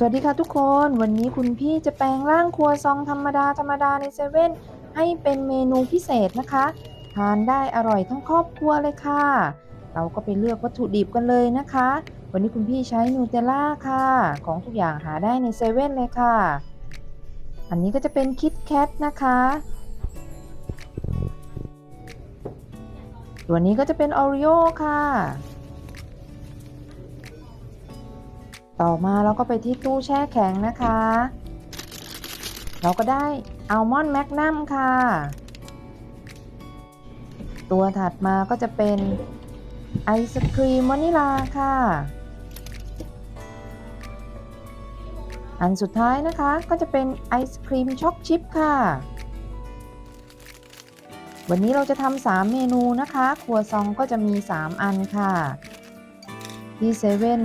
สวัสดีค่ะทุกคน วันนี้คุณพี่จะแปลงร่างครัวซองธรรมดาธรรมดาในเซเว่นให้เป็นเมนูพิเศษนะคะ ทานได้อร่อยทั้งครอบครัวเลยค่ะ เราก็ไปเลือกวัตถุดิบกันเลยนะคะ วันนี้คุณพี่ใช้นูเทลล่าค่ะ ของทุกอย่างหาได้ในเซเว่นเลยค่ะ อันนี้ก็จะเป็นคิดแคทนะคะ ตัวนี้ก็จะเป็นโอริโอค่ะ ต่อมาเราก็ไปที่ตู้แช่แข็งนะคะ เราก็ได้อัลมอนด์แมกนัมค่ะ ตัวถัดมาก็จะเป็นไอศครีมวานิลาค่ะ อันสุดท้ายนะคะก็จะเป็นไอศครีมช็อกชิพค่ะ วันนี้เราจะทำสามเมนูนะคะ ครัวซองก็จะมี 3 อันค่ะ ที่เซเว่น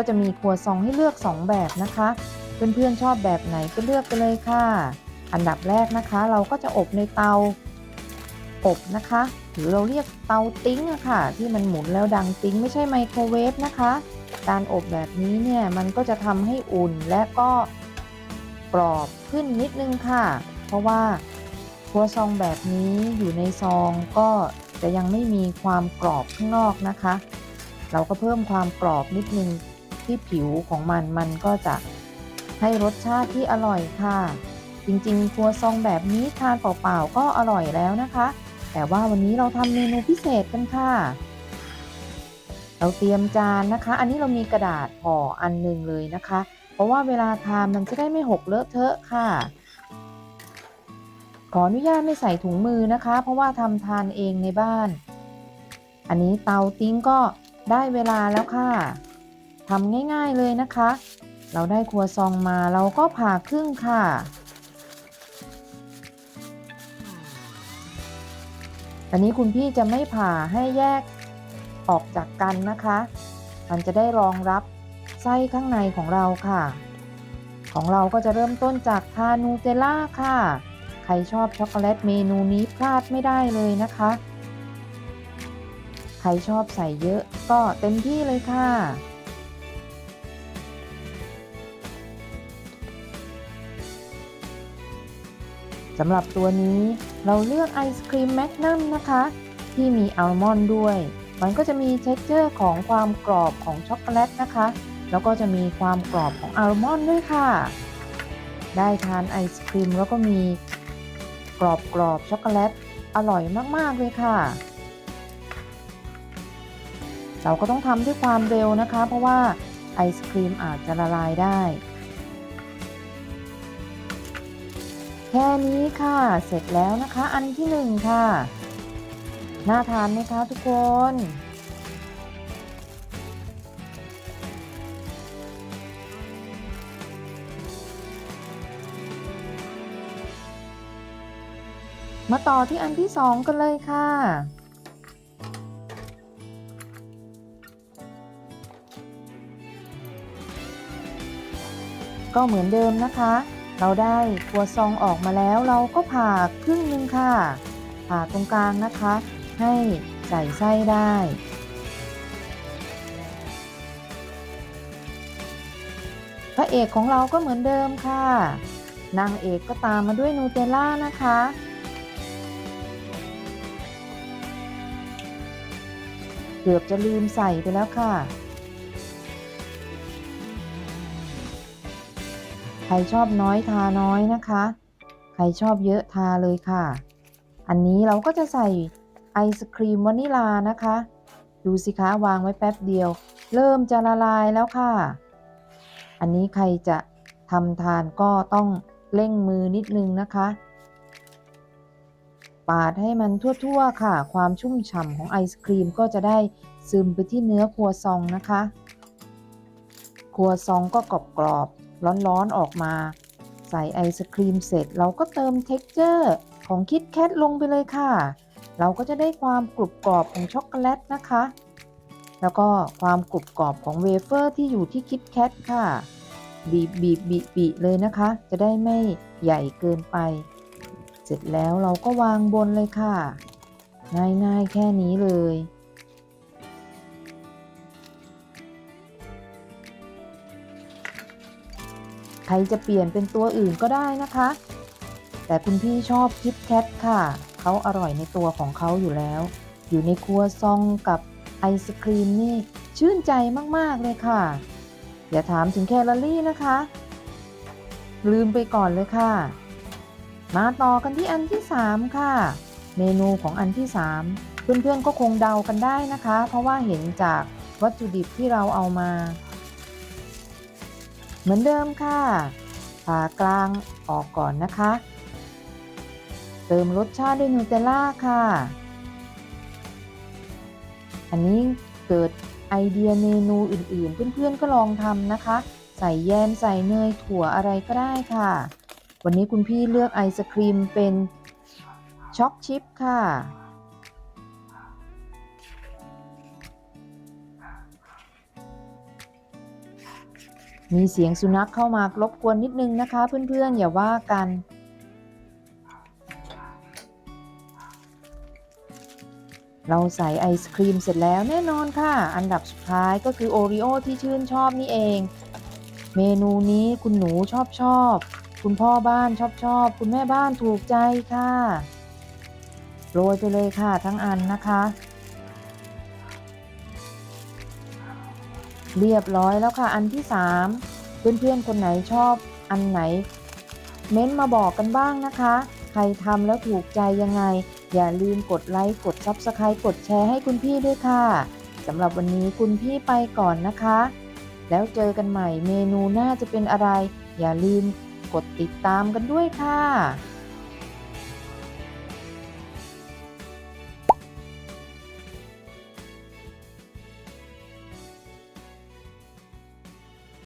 ก็จะมีครัวซองให้เลือก 2 แบบนะคะ เพื่อนๆชอบแบบไหนก็เลือกไปเลยค่ะ อันดับแรกนะคะ เราก็จะอบในเตาอบนะคะ หรือเราเรียกเตาติ้งอะค่ะ ที่มันหมุนแล้วดังติ้งไม่ใช่ไมโครเวฟนะคะ การอบแบบนี้เนี่ยมันก็จะทำให้อุ่นและก็กรอบขึ้นนิดนึงค่ะ เพราะว่าครัวซองแบบนี้อยู่ในซองก็จะยังไม่มีความกรอบข้างนอกนะคะ เราก็เพิ่มความกรอบนิดนึง ที่ผิวของมันมันก็จะให้รสชาติที่อร่อยค่ะ จริงๆครัวซองแบบนี้ทานเปล่าๆก็อร่อยแล้วนะคะ แต่ว่าวันนี้เราทำเมนูพิเศษกันค่ะ เราเตรียมจานนะคะ อันนี้เรามีกระดาษห่ออันหนึงเลยนะคะ เพราะว่าเวลาทานมันจะได้ไม่หกเลอะเทอะค่ะขออนุญาตไม่ใส่ถุงมือนะคะ เพราะว่าทำทานเองในบ้าน อันนี้เตาติ้งก็ได้เวลาแล้วค่ะ ทำง่ายๆเลยนะคะ เราได้ครัวซองมาเราก็ผ่าครึ่งค่ะ อันนี้คุณพี่จะไม่ผ่าให้แยกออกจากกันนะคะ มันจะได้รองรับไส้ข้างในของเราค่ะ ของเราก็จะเริ่มต้นจากทานูเทลล่าค่ะ ใครชอบช็อกโกแลตเมนูนี้พลาดไม่ได้เลยนะคะ ใครชอบใส่เยอะก็เต็มที่เลยค่ะ สำหรับตัวนี้เราเลือกไอศครีมแมกนัมนะคะ ที่มีอัลมอนด์ด้วย มันก็จะมีเท็กเจอร์ของความกรอบของช็อกโกแลตนะคะ แล้วก็จะมีความกรอบของอัลมอนด์ด้วยค่ะ ได้ทานไอศครีมแล้วก็มีกรอบกรอบช็อกโกแลตอร่อยมาก ๆ เลยค่ะ เราก็ต้องทำด้วยความเร็วนะคะ เพราะว่าไอศครีมอาจจะละลายได้ แค่นี้ค่ะ เสร็จแล้วนะคะ อันที่หนึ่งค่ะ น่าทานไหมคะทุกคน มาต่อที่อันที่สองกันเลยค่ะก็เหมือนเดิมนะคะ เราได้ครัวซองออกมาแล้วเราก็ผ่าครึ่งหนึ่งค่ะผ่าตรงกลางนะคะ ให้ใส่ไส้ได้พระเอกของเราก็เหมือนเดิมค่ะนางเอกก็ตามมาด้วยนูเทลล่านะคะ เกือบจะลืมใส่ไปแล้วค่ะ รชอบน้อยทาน้อยนะคะ ใครชอบเยอะทาเลยค่ะ อันนี้เราก็จะใส่ไอศครีมวานิลานะคะ ดูสิคะวางไว้แป๊บเดียว เริ่มจะละลายแล้วค่ะ อันนี้ใครจะทำทานก็ต้องเร่งมือนิดนึงนะคะ ปาดให้มันทั่วๆค่ะ ความชุ่มฉ่ำของไอศครีมก็จะได้ซึมไปที่เนื้อครัวซองนะคะ ครัวซองก็กรอบๆ ร้อนๆออกมา ใส่ไอศครีมเสร็จเราก็เติมเท็กเจอร์ของคิดแคทลงไปเลยค่ะ เราก็จะได้ความกรุบกรอบของช็อกโกแลตนะคะ แล้วก็ความกรุบกรอบของเวเฟอร์ที่อยู่ที่คิดแคทค่ะ บีบบีบบีบบีบเลยนะคะ จะได้ไม่ใหญ่เกินไป เสร็จแล้วเราก็วางบนเลยค่ะ ง่ายๆแค่นี้เลย ครจะเปลี่ยนเป็นตัวอื่นก็ได้นะคะ แต่คุณพี่ชอบคิดแคทค่ะ เขาอร่อยในตัวของเขาอยู่แล้ว อยู่ในครัวซองกับไอศครีมนี่ชื่นใจมากๆเลยค่ะ อย่าถามถึงแคลอรี่นะคะ ลืมไปก่อนเลยค่ะ มาต่อกันที่อันที่ 3 ค่ะ เมนูของอันที่ 3 เพื่อนๆก็คงเดากันได้นะคะ เพราะว่าเห็นจากวัตถุดิบที่เราเอามา เหมือนเดิมค่ะผ่ากลางออกก่อนนะคะ เติมรสชาติด้วยนูเทลล่าค่ะ อันนี้เกิดไอเดียเมนูอื่น ๆ เพื่อนๆก็ลองทำนะคะ ใส่แยมใส่เนยถั่วอะไรก็ได้ค่ะ วันนี้คุณพี่เลือกไอศครีมเป็นช็อกชิพค่ะ มีเสียงสุนัขเข้ามารบกวนนิดนึงนะคะ เพื่อนๆอย่าว่ากัน เราใส่ไอศครีมเสร็จแล้วแน่นอนค่ะ อันดับสุดท้ายก็คือโอริโอที่ชื่นชอบนี่เอง เมนูนี้คุณหนูชอบชอบ คุณพ่อบ้านชอบชอบ คุณแม่บ้านถูกใจค่ะโรยไปเลยค่ะทั้งอันนะคะ เรียบร้อยแล้วค่ะ อันที่ 3 เพื่อนๆ คนไหนชอบอันไหน เม้นต์มาบอกกันบ้างนะคะ ใครทำแล้วถูกใจยังไง อย่าลืมกดไลค์ กด Subscribe กดแชร์ให้คุณพี่ด้วยค่ะสำหรับวันนี้คุณพี่ไปก่อนนะคะ แล้วเจอกันใหม่เมนูหน้าจะเป็นอะไร อย่าลืมกดติดตามกันด้วยค่ะ